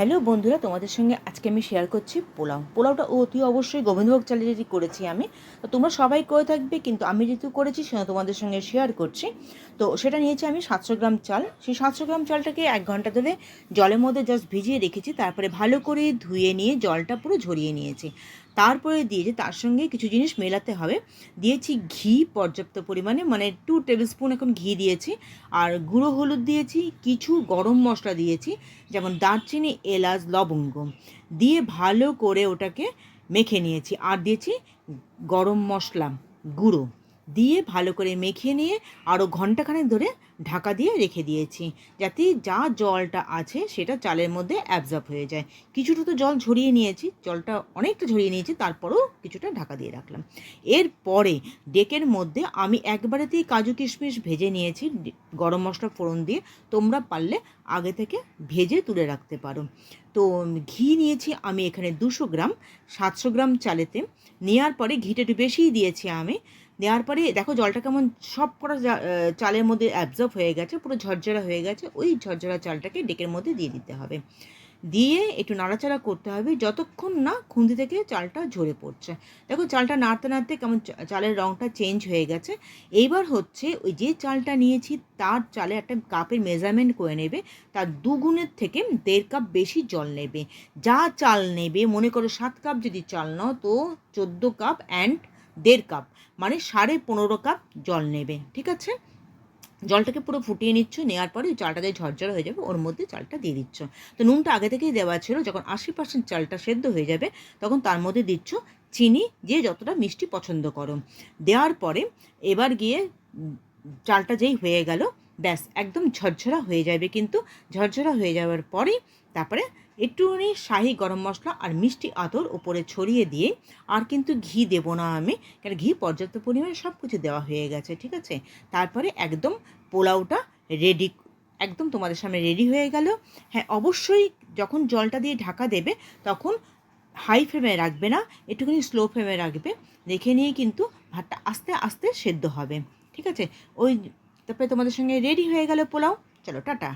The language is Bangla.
হ্যালো বন্ধুরা, তোমাদের সঙ্গে আজকে আমি শেয়ার করছি পোলাও। পোলাওটা অতি অবশ্যই গোবিন্দভোগ চালে যেটি করেছি আমি। তো তোমরা সবাই করে থাকবে, কিন্তু আমি যেহেতু করেছি সেটা তোমাদের সঙ্গে শেয়ার করছি। তো সেটা নিয়েছি আমি সাতশো গ্রাম চাল। সেই সাতশো গ্রাম চালটাকে এক ঘণ্টা ধরে জলের মধ্যে জাস্ট ভিজিয়ে রেখেছি, তারপরে ভালো করে ধুয়ে নিয়ে জলটা পুরো ঝরিয়ে নিয়েছি। তারপরে দিয়েছি, তার সঙ্গে কিছু জিনিস মেলাতে হবে। দিয়েছি ঘি, পর্যাপ্ত পরিমাণে মানে টু টেবিল স্পুন এখন ঘি দিয়েছি। আর গুঁড়ো হলুদ দিয়েছি, কিছু গরম মশলা দিয়েছি, যেমন দারচিনি এলাচ লবঙ্গ দিয়ে ভালো করে ওটাকে মেখে নিয়েছি। আর দিয়েছি গরম মশলা গুঁড়ো। দিয়ে ভালো করে মেখে নিয়ে আরও ঘন্টাখানেক ধরে ঢাকা দিয়ে রেখে দিয়েছি। যাতে যা জলটা আছে সেটা চালের মধ্যে অ্যাবজর্ব হয়ে যায়। কিছুটা তো জল ঝরিয়ে নিয়েছি, জলটা অনেকটা ঝরিয়ে নিয়েছি, তারপরেও কিছুটা ঢাকা দিয়ে রাখলাম। এরপরে ডেকের মধ্যে আমি একবারেতেই কাজু কিশমিশ ভেজে নিয়েছি গরম মশলা ফোড়ন দিয়ে। তোমরা পারলে আগে থেকে ভেজে তুলে রাখতে পারো। তো ঘি নিয়েছি আমি এখানে দুশো গ্রাম, সাতশো গ্রাম চালেতে নেওয়ার পরে ঘিটা একটু বেশিই দিয়েছি আমি। দেওয়ার পরে দেখো জলটা কেমন সব কটা চালের মধ্যে অ্যাবজর্ব হয়ে গেছে, পুরো ঝরঝরা হয়ে গেছে, ওই ঝরঝরা চালটাকে ডেকের মধ্যে দিয়ে দিতে হবে। দিয়ে একটু নাড়াচাড়া করতে হবে যতক্ষণ না খুন্তি থেকে চালটা ঝরে পড়ছে। দেখো চালটা নাড়তে নাড়তে কেমন চালের রঙটা চেঞ্জ হয়ে গেছে। এইবার হচ্ছে ওই যে চালটা নিয়েছি, তার চালে একটা কাপের মেজারমেন্ট করে নেবে, তার দুগুণের থেকে দেড় কাপ বেশি জল নেবে। যা চাল নেবে, মনে করো সাত কাপ যদি চাল নাও, তো চোদ্দ কাপ অ্যান্ড দেড় কাপ মানে সাড়ে পনেরো কাপ জল নেবে, ঠিক আছে? জলটাকে পুরো ফুটিয়ে নিচ্ছ নেওয়ার পরে চালটা দিয়ে ঝরঝর হয়ে যাবে, ওর মধ্যে চালটা দিয়ে দিচ্ছ। তো নুনটা আগে থেকেই দেওয়া ছিল, যখন আশি পার্সেন্ট চালটা সেদ্ধ হয়ে যাবে, তখন তার মধ্যে দিচ্ছ চিনি, যে যতটা মিষ্টি পছন্দ করো। দেওয়ার পরে এবার গিয়ে চালটা যেই হয়ে গেল ব্যাস, একদম ঝরঝরা হয়ে যাবে। কিন্তু ঝরঝরা হয়ে যাওয়ার পরে তারপরে একটুখানি শাহি গরম মশলা আর মিষ্টি আতর ওপরে ছড়িয়ে দিয়ে আর কিন্তু ঘি দেবো না আমি কারণ ঘি পর্যাপ্ত পরিমাণে সব কিছু দেওয়া হয়ে গেছে, ঠিক আছে? তারপরে একদম পোলাওটা রেডি একদম তোমাদের সামনে রেডি হয়ে গেল। হ্যাঁ অবশ্যই যখন জলটা দিয়ে ঢাকা দেবে তখন হাই ফ্লেমে রাখবে না, একটুখানি স্লো ফ্লেমে রাখবে। রেখে নিয়ে কিন্তু ভাতটা আস্তে আস্তে সেদ্ধ হবে, ঠিক আছে? ওই তারপরে তোমাদের সঙ্গে রেডি হয়ে গেল পোলাও। চলো টাটা।